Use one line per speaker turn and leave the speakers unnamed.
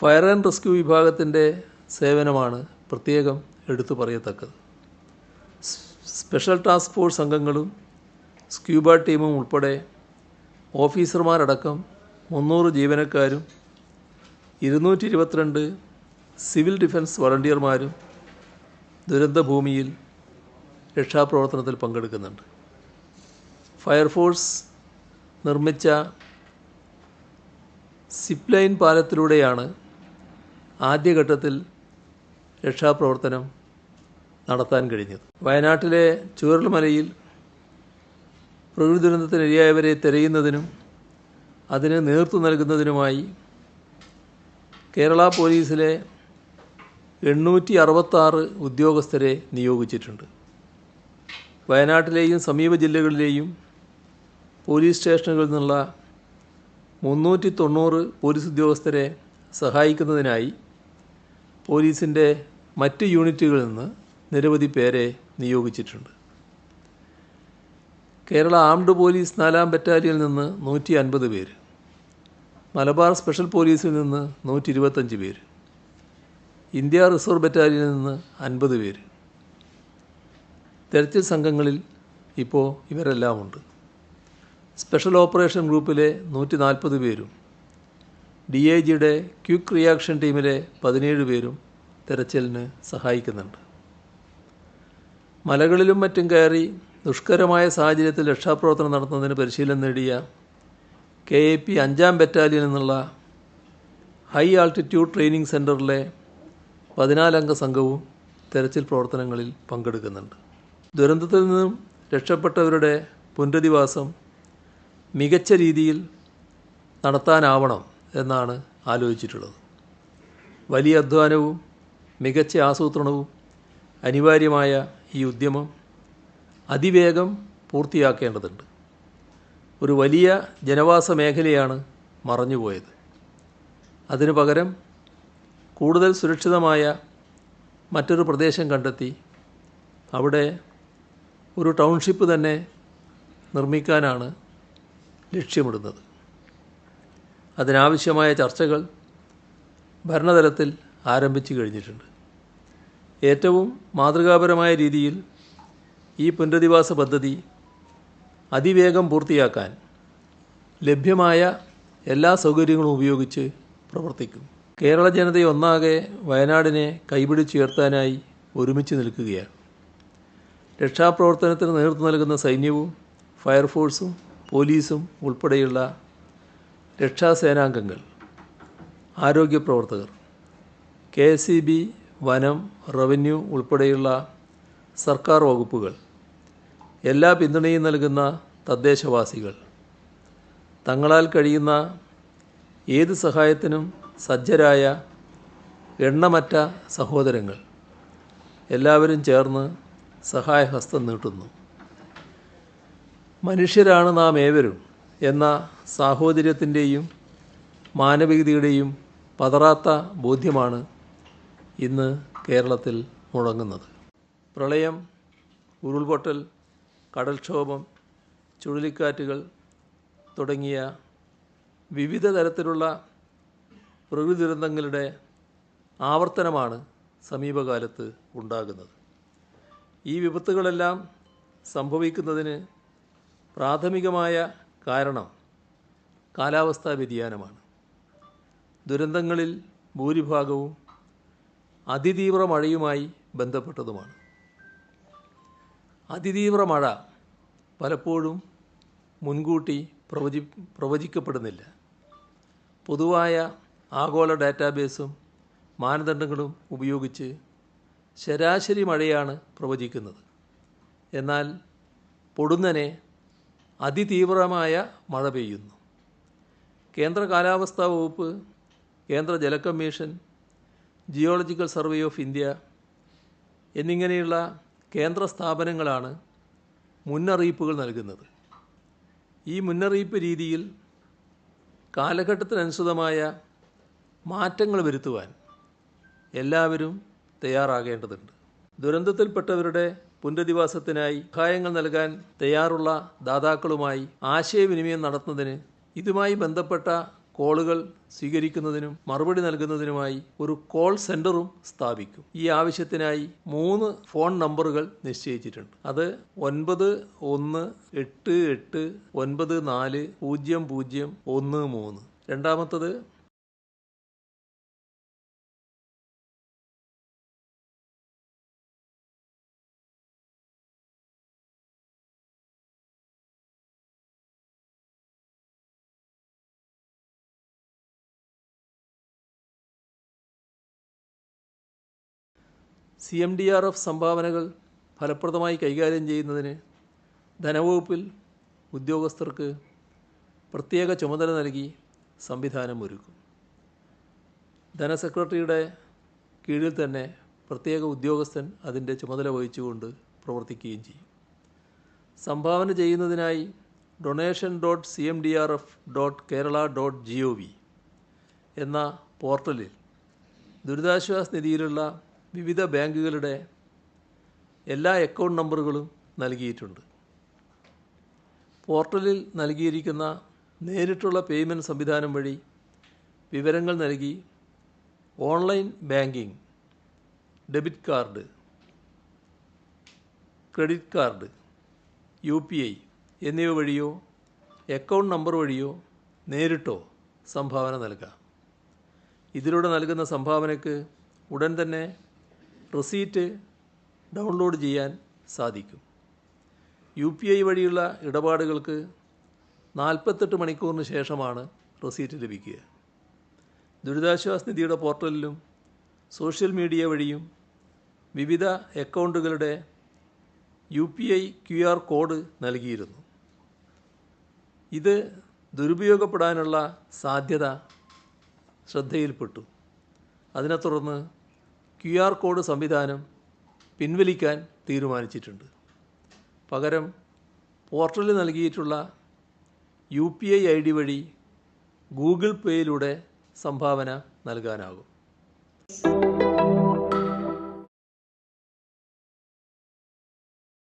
Fire and rescue വിഭാഗത്തിന്റെ സേവനമാണ് പ്രത്യേകം എടുത്തു പറയത്തക്കത്. സ്പെഷ്യൽ ടാസ്ക് ഫോഴ്സ് അംഗങ്ങളും സ്ക്യൂബ ടീമും ഉൾപ്പെടെ ഓഫീസർമാരടക്കം മുന്നൂറ് ജീവനക്കാരും ഇരുന്നൂറ്റി ഇരുപത്തിരണ്ട് സിവിൽ ഡിഫൻസ് വളണ്ടിയർമാരും ദുരന്തഭൂമിയിൽ രക്ഷാപ്രവർത്തനത്തിൽ പങ്കെടുക്കുന്നുണ്ട്. ഫയർഫോഴ്സ് നിർമ്മിച്ച സിപ്ലൈൻ പാലത്തിലൂടെയാണ് ആദ്യഘട്ടത്തിൽ രക്ഷാപ്രവർത്തനം നടത്താൻ കഴിഞ്ഞത്. വയനാട്ടിലെ ചൂരൽമലയിൽ പ്രകൃതി ദുരന്തത്തിനിരയായവരെ തിരയുന്നതിനും അതിന് നേതൃത്വം നൽകുന്നതിനുമായി കേരള പോലീസിലെ എണ്ണൂറ്റി അറുപത്താറ് ഉദ്യോഗസ്ഥരെ നിയോഗിച്ചിട്ടുണ്ട്. വയനാട്ടിലെയും സമീപ ജില്ലകളിലെയും പോലീസ് സ്റ്റേഷനുകളിൽ നിന്നുള്ള മുന്നൂറ്റി തൊണ്ണൂറ് പോലീസ് ഉദ്യോഗസ്ഥരെ സഹായിക്കുന്നതിനായി പോലീസിന്റെ മറ്റ് യൂണിറ്റുകളിൽ നിന്ന് നിരവധി പേരെ നിയോഗിച്ചിട്ടുണ്ട്. കേരള ആംഡ് പോലീസ് നാലാം ബറ്റാലിയനിൽ നിന്ന് നൂറ്റി അൻപത് പേര്. മലബാർ സ്പെഷ്യൽ പോലീസിൽ നിന്ന് നൂറ്റി ഇരുപത്തഞ്ച് പേര്. ഇന്ത്യ റിസർവ് ബറ്റാലിയനിൽ നിന്ന് അൻപത് പേര്. തെരച്ചിൽ സംഘങ്ങളിൽ ഇപ്പോൾ ഇവരെല്ലാം ഉണ്ട് സ്പെഷ്യൽ ഓപ്പറേഷൻ ഗ്രൂപ്പിലെ നൂറ്റി നാൽപ്പത് പേരും ഡി ഐ ജിയുടെ ക്വിക്ക് റിയാക്ഷൻ ടീമിലെ പതിനേഴ് പേരും തെരച്ചിലിന് സഹായിക്കുന്നുണ്ട്. മലകളിലും മറ്റും കയറി ദുഷ്കരമായ സാഹചര്യത്തിൽ രക്ഷാപ്രവർത്തനം നടത്തുന്നതിന് പരിശീലനം നേടിയ കെ എ പി അഞ്ചാം ബറ്റാലിയൻ എന്നുള്ള ഹൈ ആൾട്ടിറ്റ്യൂഡ് ട്രെയിനിങ് സെന്ററിലെ പതിനാലംഗ സംഘവും തെരച്ചിൽ പ്രവർത്തനങ്ങളിൽ പങ്കെടുക്കുന്നുണ്ട്. ദുരന്തത്തിൽ നിന്നും രക്ഷപ്പെട്ടവരുടെ പുനരധിവാസം മികച്ച രീതിയിൽ നടത്താനാവണം എന്നാണ് ആലോചിച്ചിട്ടുള്ളത്. വലിയ അധ്വാനവും മികച്ച ആസൂത്രണവും അനിവാര്യമായ ഈ ഉദ്യമം അതിവേഗം പൂർത്തിയാക്കേണ്ടതുണ്ട്. ഒരു വലിയ ജനവാസ മേഖലയാണ് മറഞ്ഞുപോയത്. അതിനു പകരം കൂടുതൽ സുരക്ഷിതമായ മറ്റൊരു പ്രദേശം കണ്ടെത്തി അവിടെ ഒരു ടൗൺഷിപ്പ് തന്നെ നിർമ്മിക്കാനാണ് ലക്ഷ്യമിടുന്നത്. അതിനാവശ്യമായ ചർച്ചകൾ ഭരണതലത്തിൽ ആരംഭിച്ചു കഴിഞ്ഞിട്ടുണ്ട്. ഏറ്റവും മാതൃകാപരമായ രീതിയിൽ ഈ പുനരധിവാസ പദ്ധതി അതിവേഗം പൂർത്തിയാക്കാൻ ലഭ്യമായ എല്ലാ സൗകര്യങ്ങളും ഉപയോഗിച്ച് പ്രവർത്തിക്കും. കേരള ജനതയെ ഒന്നാകെ വയനാടിനെ കൈപിടിച്ചുയർത്താനായി ഒരുമിച്ച് നിൽക്കുകയാണ്. രക്ഷാപ്രവർത്തനത്തിന് നേതൃത്വം നൽകുന്ന സൈന്യവും ഫയർഫോഴ്സും പോലീസും ഉൾപ്പെടെയുള്ള രക്ഷാസേനാംഗങ്ങൾ ആരോഗ്യ പ്രവർത്തകർ കെ എസ് ഇ ബി വനം റവന്യൂ ഉൾപ്പെടെയുള്ള സർക്കാർ വകുപ്പുകൾ എല്ലാ പിന്തുണയും നൽകുന്ന തദ്ദേശവാസികൾ. തങ്ങളാൽ കഴിയുന്ന ഏത് സഹായത്തിനും സജ്ജരായ എണ്ണമറ്റ സഹോദരങ്ങൾ എല്ലാവരും ചേർന്ന് സഹായഹസ്തം നീട്ടുന്നു. മനുഷ്യരാണ് നാം ഏവരും. എന്ന സാഹോദര്യത്തിന്റെയും മാനവികതയുടെയും പതറാത്ത ബോധ്യമാണ് ഇന്ന് കേരളത്തിൽ മുഴങ്ങുന്നത്. പ്രളയം ഉരുൾപൊട്ടൽ കടൽക്ഷോഭം ചുഴലിക്കാറ്റുകൾ തുടങ്ങിയ വിവിധ തരത്തിലുള്ള പ്രകൃതി ദുരന്തങ്ങളുടെ ആവർത്തനമാണ് സമീപകാലത്ത് ഉണ്ടാകുന്നത്. ഈ വിപത്തുകളെല്ലാം സംഭവിക്കുന്നതിന് പ്രാഥമികമായ കാരണം കാലാവസ്ഥാ വ്യതിയാനമാണ്. ദുരന്തങ്ങളിൽ ഭൂരിഭാഗവും അതിതീവ്ര മഴയുമായി ബന്ധപ്പെട്ടതുമാണ്. അതിതീവ്ര മഴ പലപ്പോഴും മുൻകൂട്ടി പ്രവചി പ്രവചിക്കപ്പെടുന്നില്ല. പൊതുവായ ആഗോള ഡാറ്റാബേസും മാനദണ്ഡങ്ങളും ഉപയോഗിച്ച് ശരാശരി മഴയാണ് പ്രവചിക്കുന്നത്. എന്നാൽ പൊടുന്നനെ അതിതീവ്രമായ മഴ പെയ്യുന്നു. കേന്ദ്ര കാലാവസ്ഥാ വകുപ്പ് കേന്ദ്ര ജല commission geological survey of India എന്നിങ്ങനെയുള്ള കേന്ദ്ര സ്ഥാപനങ്ങളാണ് മുന്നറിയിപ്പുകൾ നൽകുന്നത്. ഈ മുന്നറിയിപ്പ് രീതിയിൽ കാലഘട്ടത്തിനനുസൃതമായ മാറ്റങ്ങൾ വരുത്തുവാൻ എല്ലാവരും തയ്യാറാകേണ്ടതുണ്ട്. ദുരന്തത്തിൽപ്പെട്ടവരുടെ പുനരധിവാസത്തിനായി സഹായങ്ങൾ നൽകാൻ തയ്യാറുള്ള ദാതാക്കളുമായി ആശയവിനിമയം നടത്തുന്നതിന് ഇതുമായി ബന്ധപ്പെട്ട കോളുകൾ സ്വീകരിക്കുന്നതിനും മറുപടി നൽകുന്നതിനുമായി ഒരു കോൾ സെന്ററും സ്ഥാപിക്കും. ഈ ആവശ്യത്തിനായി മൂന്ന് ഫോൺ നമ്പറുകൾ നിശ്ചയിച്ചിട്ടുണ്ട്. അത് ഒൻപത് ഒന്ന് എട്ട് എട്ട് ഒൻപത് നാല് പൂജ്യം പൂജ്യം ഒന്ന് മൂന്ന്. രണ്ടാമത്തത് C M D R F സംഭാവനകൾ ഫലപ്രദമായി കൈകാര്യം ചെയ്യുന്നതിന് ധനവകുപ്പിൽ ഉദ്യോഗസ്ഥർക്ക് പ്രത്യേക ചുമതല നൽകി സംവിധാനം ഒരുക്കും ധനസെക്രട്ടറിയുടെ കീഴിൽ തന്നെ പ്രത്യേക ഉദ്യോഗസ്ഥൻ അതിന്റെ ചുമതല വഹിച്ചുകൊണ്ട് പ്രവർത്തിക്കുകയും ചെയ്യും. സംഭാവന ചെയ്യുന്നതിനായി donation dot C M D R F dot Kerala dot G O V എന്ന പോർട്ടലിൽ ദുരിതാശ്വാസ നിധിയിലുള്ള വിവിധ ബാങ്കുകളുടെ എല്ലാ അക്കൗണ്ട് നമ്പറുകളും നൽകിയിട്ടുണ്ട്. പോർട്ടലിൽ നൽകിയിരിക്കുന്ന നേരിട്ടുള്ള പേയ്മെന്റ് സംവിധാനം വഴി വിവരങ്ങൾ നൽകി online banking debit card credit card U P I എന്നിവ വഴിയോ അക്കൗണ്ട് നമ്പർ വഴിയോ നേരിട്ടോ സംഭാവന നൽകാം. ഇതിലൂടെ നൽകുന്ന സംഭാവനയ്ക്ക് ഉടൻ തന്നെ റെസീറ്റ് ഡൗൺലോഡ് ചെയ്യാൻ സാധിക്കും. യു പി ഐ വഴിയുള്ള ഇടപാടുകൾക്ക് നാൽപ്പത്തെട്ട് മണിക്കൂറിന് ശേഷമാണ് റെസീറ്റ് ലഭിക്കുക. ദുരിതാശ്വാസ നിധിയുടെ പോർട്ടലിലും സോഷ്യൽ മീഡിയ വഴിയും വിവിധ അക്കൗണ്ടുകളുടെ U P I Q R code നൽകിയിരുന്നു. ഇത് ദുരുപയോഗപ്പെടാനുള്ള സാധ്യത ശ്രദ്ധയിൽപ്പെട്ടു. അതിനെ തുടർന്ന് ക്യു ആർ കോഡ് സംവിധാനം പിൻവലിക്കാൻ തീരുമാനിച്ചിട്ടുണ്ട്. പകരം പോർട്ടലിൽ നൽകിയിട്ടുള്ള U P I I D വഴി ഗൂഗിൾ പേയിലൂടെ സംഭാവന നൽകാനാകും.